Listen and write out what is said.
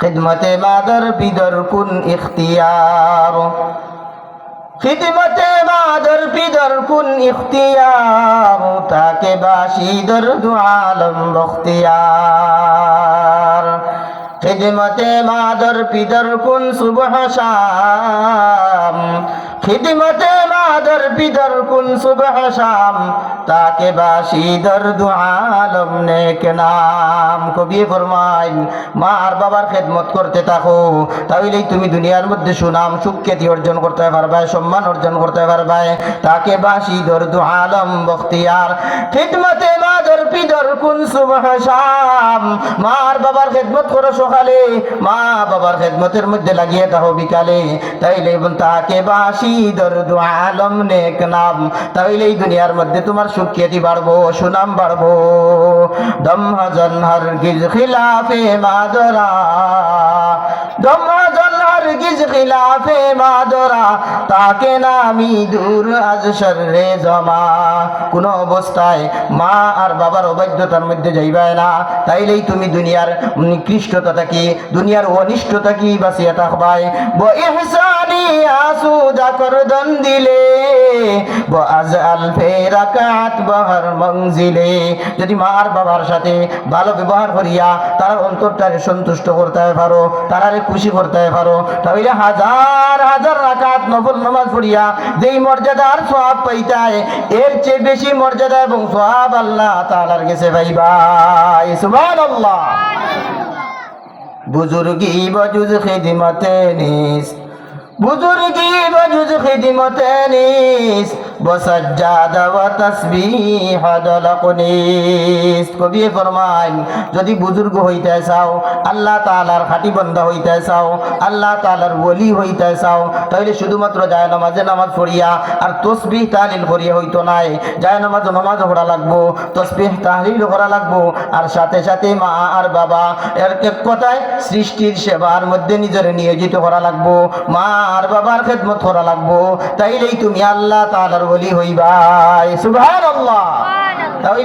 খিদমতে mother বিদর কুন ইখতিয়ার। খিদমতে মাদর বিদর কুন ইখতিয়ার। তাকে বাসিদর দুআলম বখতিয়ার। খিদমতে মাদর পিদর কুন সুবহ শাম। খিদমতে মা মাদর পিদর কুন সুবহ শাম, তাকে বাসি দর্দ আলম নেক নাম। কবি ফরমাইন মা আর বাবার খেদমত করতে থাকো। তাহলেই তুমি দুনিয়ার মধ্যে সুনাম, সুখ্যাতি অর্জন করতে পারবে সম্মান অর্জন করতে পারবে তাকে বাসি দর্দ আলম, বখতিয়ার। খিদমতে মাদর পিদর কুন সুবহ শাম মা আর বাবার খেদমত করো সকালে। মা বাবার খেদমতের মধ্যে লাগিয়ে তাহো বিকালে। তাইলে তাকে বাসি দরদু আলম নেক নাম। তাইলে এই দুনিয়ার মধ্যে তোমার সুখ্যাতি বাড়বো, সুনাম বাড়বো। দম হজন হর গিজ খিলাফে মাদরা। দম হজন হর গিজ খিলাফে মাদরা। তাকে নামি দূর আজ শর্রে জমা। কোন অবস্থায় মা আর বাবার অবাধ্যতার মধ্যে যাইবায় না। তাইলেই তুমি দুনিয়ার নিকৃষ্টতা কি, দুনিয়ার অনিষ্টতা কি বাঁচিয়ে থাকবাই ব ইহসানি আসুদা করদন দিলে যদি মা আর বাবার সাথে ভালো ব্যবহার করিয়া তার অন্তরটারে সন্তুষ্ট করতে পারো, তারারে খুশি করতে পারো, তাহলে হাজার হাজার রাকাত নফল নামাজ পড়িয়া যেই মর্যাদা আর সব পাইতায়, এর চেয়ে বেশি মর্যাদা এবং সব আল্লাহ তালার গেছে ভাই ভাই সুবহানাল্লাহ। বুজুর্গি বজুজ খিদমতে নিস বুজুর্গি বজুজ খিদিমতে নিস? কবি যদি বুজুর্গ হইতে চাও, আল্লাহ তাআলার খাঁটি বান্দা হইতে চাও, আল্লাহ তাআলার ওলি হইতে চাও, তাহলে শুধুমাত্র যায় নামাজে নামাজ পড়িয়া, আর তসবিহ তাহলিল করিয়া হইতো নাই। যায় নামাজ নামাজ পড়া লাগবো, তসবিহ তাহলিল করা লাগবো, আর সাথে সাথে মা আর বাবা এর এক কথায় সৃষ্টির সেবার মধ্যে নিজের নিয়োজিত করা লাগবো, মা আর বাবার খেদমত করা লাগবো। তাইলেই তুমি আল্লাহ তাআলার ওলি হইবাই সুবহানাল্লাহ। তাহলে